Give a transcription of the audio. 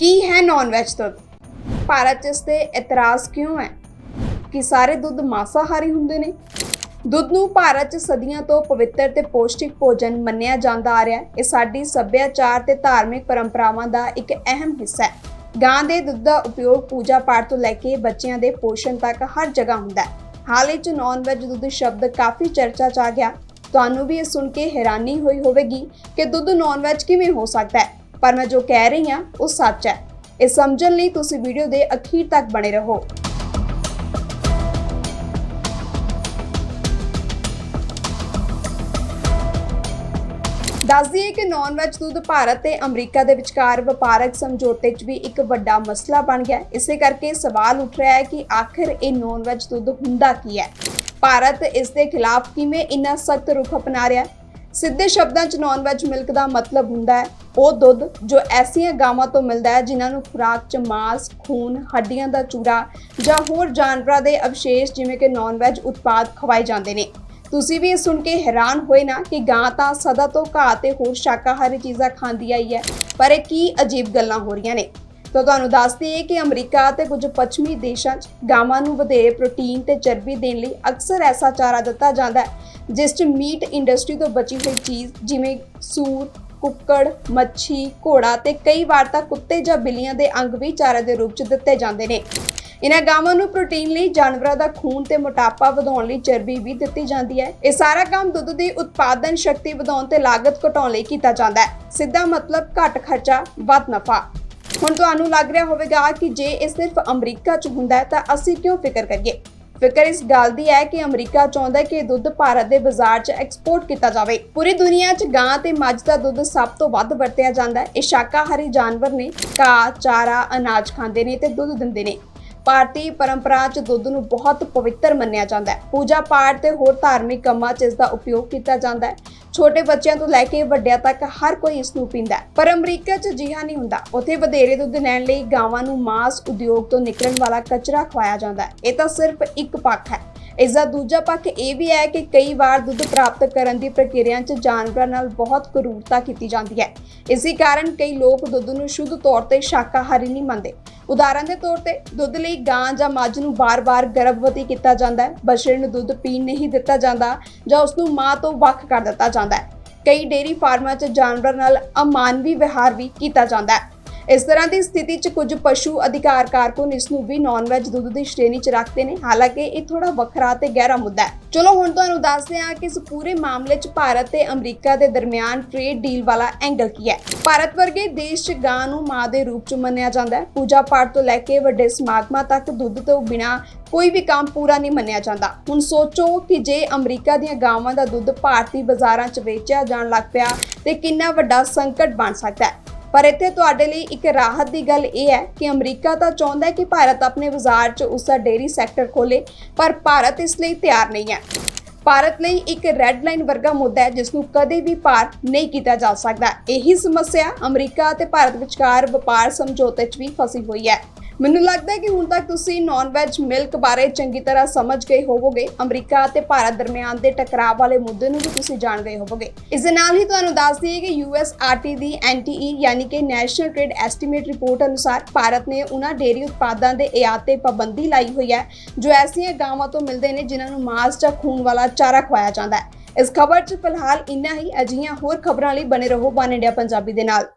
ਕੀ ਹੈ non veg ਦੁੱਧ ਭਾਰਤ 'ਚ ਇਸ ਤੇ ਇਤਰਾਜ਼ ਕਿਉਂ ਹੈ? ਕਿ ਸਾਰੇ ਦੁੱਧ ਮਾਸਾਹਾਰੀ ਹੁੰਦੇ ਨੇ? ਦੁੱਧ ਨੂੰ ਭਾਰਤ 'ਚ ਸਦੀਆਂ ਤੋਂ ਪਵਿੱਤਰ ਤੇ ਪੌਸ਼ਟਿਕ ਭੋਜਨ ਮੰਨਿਆ ਜਾਂਦਾ ਆ ਰਿਹਾ ਹੈ। ਇਹ ਸਾਡੀ ਸੱਭਿਆਚਾਰ ਤੇ ਧਾਰਮਿਕ ਪਰੰਪਰਾਵਾਂ ਦਾ ਇੱਕ ਅਹਿਮ ਹਿੱਸਾ ਹੈ। ਗਾਂ ਦੇ ਦੁੱਧ ਦਾ ਉਪਯੋਗ ਪੂਜਾ ਪਾਠ ਤੋਂ ਲੈ ਕੇ ਬੱਚਿਆਂ ਦੇ ਪੋਸ਼ਣ ਤੱਕ ਹਰ ਜਗ੍ਹਾ ਹੁੰਦਾ ਹੈ। ਹਾਲ ਹੀ 'ਚ ਨਾਨ ਵੈਜ ਦੁੱਧ ਸ਼ਬਦ ਕਾਫੀ ਚਰਚਾ 'ਚ ਆ ਗਿਆ। ਤੁਹਾਨੂੰ ਵੀ ਇਹ ਸੁਣ ਕੇ ਹੈਰਾਨੀ ਹੋਈ ਹੋਵੇਗੀ ਕਿ ਦੁੱਧ ਨਾਨ ਵੈਜ ਕਿਵੇਂ ਹੋ ਸਕਦਾ ਹੈ। ਪਰ ਮੈਂ ਜੋ ਕਹਿ ਰਹੀ ਹਾਂ, ਉਹ ਸੱਚ ਹੈ। ਇਹ ਸਮਝਣ ਲਈ ਤੁਸੀਂ ਵੀਡੀਓ ਦੇ ਅਖੀਰ ਤੱਕ ਬਣੇ ਰਹੋ। ਦੱਸ ਦਈਏ ਕਿ ਨਾਨ ਵੈਜ ਦੁੱਧ ਭਾਰਤ ਤੇ ਅਮਰੀਕਾ ਦੇ ਵਿਚਕਾਰ ਵਪਾਰਕ ਸਮਝੌਤੇ 'ਚ ਵੀ ਇੱਕ ਵੱਡਾ ਮਸਲਾ ਬਣ ਗਿਆ। ਇਸੇ ਕਰਕੇ ਸਵਾਲ ਉੱਠ ਰਿਹਾ ਹੈ ਕਿ ਆਖਿਰ ਇਹ ਨਾਨ ਵੈਜ ਦੁੱਧ ਹੁੰਦਾ ਕੀ ਹੈ? ਭਾਰਤ ਇਸ ਦੇ ਖਿਲਾਫ ਕਿਵੇਂ ਇੰਨਾ ਸਖਤ ਰੁਖ ਅਪਣਾ ਰਿਹਾ ਸਿੱਧੇ ਸ਼ਬਦਾਂ 'ਚ ਨਾਨ ਵੈਜ ਮਿਲਕ ਦਾ ਮਤਲਬ ਹੁੰਦਾ ਹੈ, ਉਹ ਦੁੱਧ ਜੋ ਐਸੀਆਂ ਗਾਵਾਂ ਤੋਂ ਮਿਲਦਾ ਹੈ ਜਿਨ੍ਹਾਂ ਨੂੰ ਖੁਰਾਕ 'ਚ ਮਾਸ, ਖੂਨ, ਹੱਡੀਆਂ ਦਾ ਚੂਰਾ ਜਾਂ ਹੋਰ ਜਾਨਵਰਾਂ ਦੇ ਅਵਸ਼ੇਸ਼ ਜਿਵੇਂ ਕਿ ਨਾਨ ਵੈਜ ਉਤਪਾਦ ਖਵਾਏ ਜਾਂਦੇ ਨੇ। ਤੁਸੀਂ ਵੀ ਇਹ ਸੁਣ ਕੇ ਹੈਰਾਨ ਹੋਏ ਨਾ ਕਿ ਗਾਂ ਤਾਂ ਸਦਾ ਤੋਂ ਘਾਹ ਤੇ ਹੋਰ ਸ਼ਾਕਾਹਾਰੀ ਚੀਜ਼ਾਂ ਖਾਂਦੀ ਆਈ ਹੈ, ਪਰ ਇਹ ਕੀ ਅਜੀਬ ਗੱਲਾਂ ਹੋ ਰਹੀਆਂ ਨੇ? ਤਾਂ ਤੁਹਾਨੂੰ ਦੱਸ ਦਈਏ ਕਿ ਅਮਰੀਕਾ ਤੇ ਕੁਝ ਪੱਛਮੀ ਦੇਸ਼ਾਂ 'ਚ ਗਾਵਾਂ ਨੂੰ ਵਧੇਰੇ ਪ੍ਰੋਟੀਨ ਤੇ ਚਰਬੀ ਦੇਣ ਲਈ ਅਕਸਰ ਐਸਾ ਚਾਰਾ ਦਿੱਤਾ ਜਾਂਦਾ ਹੈ ਜਿਸ 'ਚ ਮੀਟ ਇੰਡਸਟਰੀ ਤੋਂ ਬਚੀ ਹੋਈ ਚੀਜ਼ ਜਿਵੇਂ ਸੂਰ, ਕੁੱਕੜ, ਮੱਛੀ, ਘੋੜਾ ਤੇ ਕਈ ਵਾਰ ਤਾਂ ਕੁੱਤੇ ਜਾਂ ਬਿੱਲੀਆਂ ਦੇ ਅੰਗ ਵੀ ਚਾਰੇ ਦੇ ਰੂਪ 'ਚ ਦਿੱਤੇ ਜਾਂਦੇ ਨੇ। ਇਹਨਾਂ ਗਾਵਾਂ ਨੂੰ ਪ੍ਰੋਟੀਨ ਲਈ ਜਾਨਵਰਾਂ ਦਾ ਖੂਨ ਤੇ ਮੋਟਾਪਾ ਵਧਾਉਣ ਲਈ ਚਰਬੀ ਵੀ ਦਿੱਤੀ ਜਾਂਦੀ ਹੈ। ਇਹ ਸਾਰਾ ਕੰਮ ਦੁੱਧ ਦੀ ਉਤਪਾਦਨ ਸ਼ਕਤੀ ਵਧਾਉਣ ਤੇ ਲਾਗਤ ਘਟਾਉਣ ਲਈ ਕੀਤਾ ਜਾਂਦਾ ਹੈ। ਸਿੱਧਾ ਮਤਲਬ ਘੱਟ ਖਰਚਾ, ਵੱਧ ਨਫਾ। ਹੁਣ ਤੁਹਾਨੂੰ ਲੱਗ ਰਿਹਾ ਹੋਵੇਗਾ ਕਿ ਜੇ ਇਹ ਸਿਰਫ ਅਮਰੀਕਾ 'ਚ ਹੁੰਦਾ ਤਾਂ ਅਸੀਂ ਕਿਉਂ ਫਿਕਰ ਕਰੀਏ? ਫਿਕਰ ਇਸ ਗੱਲ ਦੀ ਹੈ ਕਿ ਅਮਰੀਕਾ ਚਾਹੁੰਦਾ ਹੈ ਕਿ ਇਹ ਦੁੱਧ ਭਾਰਤ ਦੇ ਬਾਜ਼ਾਰ 'ਚ ਐਕਸਪੋਰਟ ਕੀਤਾ ਜਾਵੇ। ਪੂਰੀ ਦੁਨੀਆ 'ਚ ਗਾਂ ਤੇ ਮੱਝ ਦਾ ਦੁੱਧ ਸਭ ਤੋਂ ਵੱਧ ਵਰਤਿਆ ਜਾਂਦਾ ਹੈ। ਇਹ ਸ਼ਾਕਾਹਾਰੀ ਜਾਨਵਰ ਨੇ ਘਾਹ, ਚਾਰਾ, ਅਨਾਜ ਖਾਂਦੇ ਨੇ ਤੇ ਦੁੱਧ ਦਿੰਦੇ ਨੇ। ਭਾਰਤੀ ਪਰੰਪਰਾ 'ਚ ਦੁੱਧ ਨੂੰ ਬਹੁਤ ਪਵਿੱਤਰ ਮੰਨਿਆ ਜਾਂਦਾ ਹੈ। ਪੂਜਾ ਪਾਠ ਤੇ ਹੋਰ ਧਾਰਮਿਕ ਕੰਮਾਂ 'ਚ ਇਸ ਦਾ ਉਪਯੋਗ ਕੀਤਾ ਜਾਂਦਾ ਹੈ। ਛੋਟੇ ਬੱਚਿਆਂ ਤੋਂ ਲੈ ਕੇ ਵੱਡਿਆਂ ਤੱਕ ਹਰ ਕੋਈ ਇਸ ਨੂੰ ਪੀਂਦਾ ਹੈ। ਪਰ ਅਮਰੀਕਾ 'ਚ ਅਜਿਹਾ ਨਹੀਂ ਹੁੰਦਾ। ਉੱਥੇ ਵਧੇਰੇ ਦੁੱਧ ਲੈਣ ਲਈ ਗਾਵਾਂ ਨੂੰ ਮਾਸ ਉਦਯੋਗ ਤੋਂ ਨਿਕਲਣ ਵਾਲਾ ਕਚਰਾ ਖਵਾਇਆ ਜਾਂਦਾ ਹੈ। ਇਹ ਤਾਂ ਸਿਰਫ ਇੱਕ ਪੱਖ ਹੈ। ਇਸ ਦਾ ਦੂਜਾ ਪੱਖ ਇਹ ਵੀ ਹੈ ਕਿ ਕਈ ਵਾਰ ਦੁੱਧ ਪ੍ਰਾਪਤ ਕਰਨ ਦੀ ਪ੍ਰਕਿਰਿਆ 'ਚ ਜਾਨਵਰਾਂ ਨਾਲ ਬਹੁਤ ਕਰੂਰਤਾ ਕੀਤੀ ਜਾਂਦੀ ਹੈ। ਇਸੇ ਕਾਰਨ ਕਈ ਲੋਕ ਦੁੱਧ ਨੂੰ ਸ਼ੁੱਧ ਤੌਰ ਤੇ ਸ਼ਾਕਾਹਾਰੀ ਨਹੀਂ ਮੰਨਦੇ। ਉਦਾਹਰਨ ਦੇ ਤੌਰ ਤੇ ਦੁੱਧ ਲਈ ਗਾਂ ਜਾਂ ਮੱਝ ਨੂੰ ਬਾਰ-ਬਾਰ ਗਰਭਵਤੀ ਕੀਤਾ ਜਾਂਦਾ ਹੈ। ਬੱਚੇ ਨੂੰ ਦੁੱਧ ਪੀਣ ਨਹੀਂ ਦਿੱਤਾ ਜਾਂਦਾ ਜਾਂ ਉਸ ਨੂੰ ਮਾਂ ਤੋਂ ਵੱਖ ਕਰ ਦਿੱਤਾ ਜਾਂਦਾ ਹੈ। ਕਈ ਡੇਅਰੀ ਫਾਰਮਾਂ 'ਚ ਜਾਨਵਰਾਂ ਨਾਲ ਅਮਾਨਵੀ ਵਿਹਾਰ ਵੀ ਕੀਤਾ ਜਾਂਦਾ ਹੈ। ਇਸ ਤਰ੍ਹਾਂ ਦੀ ਸਥਿਤੀ 'ਚ ਕੁਝ ਪਸ਼ੂ ਅਧਿਕਾਰ ਕਾਰਕੁਨ ਇਸ ਨੂੰ ਵੀ ਨਾਨ ਵੈਜ ਦੁੱਧ ਦੀ ਸ਼੍ਰੇਣੀ 'ਚ ਰੱਖਦੇ ਨੇ। ਹਾਲਾਂਕਿ ਇਹ ਥੋੜਾ ਵੱਖਰਾ ਤੇ ਗਹਿਰਾ ਮੁੱਦਾ ਹੈ। ਚਲੋ ਹੁਣ ਤੁਹਾਨੂੰ ਦੱਸਦੇ ਹਾਂ ਕਿ ਇਸ ਪੂਰੇ ਮਾਮਲੇ 'ਚ ਭਾਰਤ ਤੇ ਅਮਰੀਕਾ ਦੇ ਦਰਮਿਆਨ ਟ੍ਰੇਡ ਡੀਲ ਵਾਲਾ ਐਂਗਲ ਕੀ ਹੈ। ਭਾਰਤ ਵਰਗੇ ਦੇਸ਼ 'ਚ ਗਾਂ ਨੂੰ ਮਾਂ ਦੇ ਰੂਪ 'ਚ ਮੰਨਿਆ ਜਾਂਦਾ ਹੈ। ਪੂਜਾ ਪਾਠ ਤੋਂ ਲੈ ਕੇ ਵੱਡੇ ਸਮਾਗਮਾਂ ਤੱਕ ਦੁੱਧ ਤੋਂ ਬਿਨਾ ਕੋਈ ਵੀ ਕੰਮ ਪੂਰਾ ਨਹੀਂ ਮੰਨਿਆ ਜਾਂਦਾ। ਹੁਣ ਸੋਚੋ ਕਿ ਜੇ ਅਮਰੀਕਾ ਦੀਆਂ ਗਾਵਾਂ ਦਾ ਦੁੱਧ ਭਾਰਤੀ ਬਾਜ਼ਾਰਾਂ 'ਚ ਵੇਚਿਆ ਜਾਣ ਲੱਗ ਪਿਆ ਤੇ ਕਿੰਨਾ ਵੱਡਾ ਸੰਕਟ ਬਣ ਸਕਦਾ ਹੈ। ਪਰ ਇੱਥੇ ਤੁਹਾਡੇ ਲਈ ਇੱਕ ਰਾਹਤ ਦੀ ਗੱਲ ਇਹ ਹੈ ਕਿ ਅਮਰੀਕਾ ਤਾਂ ਚਾਹੁੰਦਾ ਹੈ ਕਿ ਭਾਰਤ ਆਪਣੇ ਬਾਜ਼ਾਰ 'ਚ ਉਸ ਦਾ ਡੇਅਰੀ ਸੈਕਟਰ ਖੋਲੇ, ਪਰ ਭਾਰਤ ਇਸ ਲਈ ਤਿਆਰ ਨਹੀਂ ਹੈ। ਭਾਰਤ ਲਈ ਇੱਕ ਰੈੱਡ ਲਾਈਨ ਵਰਗਾ ਮੁੱਦਾ ਹੈ ਜਿਸ ਨੂੰ ਕਦੇ ਵੀ ਪਾਰ ਨਹੀਂ ਕੀਤਾ ਜਾ ਸਕਦਾ। ਇਹੀ ਸਮੱਸਿਆ ਅਮਰੀਕਾ ਅਤੇ ਭਾਰਤ ਵਿਚਕਾਰ ਵਪਾਰ ਸਮਝੌਤੇ 'ਚ ਵੀ ਫਸੀ ਹੋਈ ਹੈ। ਮੈਨੂੰ ਲੱਗਦਾ ਹੈ ਕਿ ਹੁਣ ਤੱਕ ਤੁਸੀਂ ਨਾਨ ਵੈਜ ਮਿਲਕ ਬਾਰੇ ਚੰਗੀ ਤਰ੍ਹਾਂ ਸਮਝ ਗਏ ਹੋਵੋਗੇ, ਅਮਰੀਕਾ ਅਤੇ ਭਾਰਤ ਦਰਮਿਆਨ ਦੇ ਟਕਰਾਅ ਵਾਲੇ ਮੁੱਦੇ ਨੂੰ ਵੀ ਤੁਸੀਂ ਜਾਣ ਗਏ ਹੋਵੋਗੇ। ਇਸ ਦੇ ਨਾਲ ਹੀ ਤੁਹਾਨੂੰ ਦੱਸ ਦਈਏ ਕਿ ਯੂਐਸਆਰਟੀ ਦੀ ਐਨਟੀਈ ਯਾਨੀ ਕਿ ਨੈਸ਼ਨਲ ਟ੍ਰੇਡ ਐਸਟੀਮੇਟ ਰਿਪੋਰਟ ਅਨੁਸਾਰ ਭਾਰਤ ਨੇ ਉਹਨਾਂ ਡੇਅਰੀ ਉਤਪਾਦਾਂ ਦੇ ਆਯਾਤ ਤੇ ਪਾਬੰਦੀ ਲਾਈ ਹੋਈ ਹੈ, ਜੋ ਐਸੀਆਂ ਗਾਵਾਂ ਤੋਂ ਮਿਲਦੇ ਨੇ ਜਿਨ੍ਹਾਂ ਨੂੰ ਮਾਸ ਜਾਂ ਖੂਨ ਵਾਲਾ ਚਾਰਾ ਖਵਾਇਆ ਜਾਂਦਾ ਹੈ। ਇਸ ਖਬਰ 'ਚ ਫਿਲਹਾਲ ਇੰਨਾ ਹੀ, ਅਜਿਹੀਆਂ ਹੋਰ ਖਬਰਾਂ ਲਈ ਬਨੇ ਰਹੋ ਵਨ ਇੰਡੀਆ ਪੰਜਾਬੀ ਦੇ ਨਾਲ।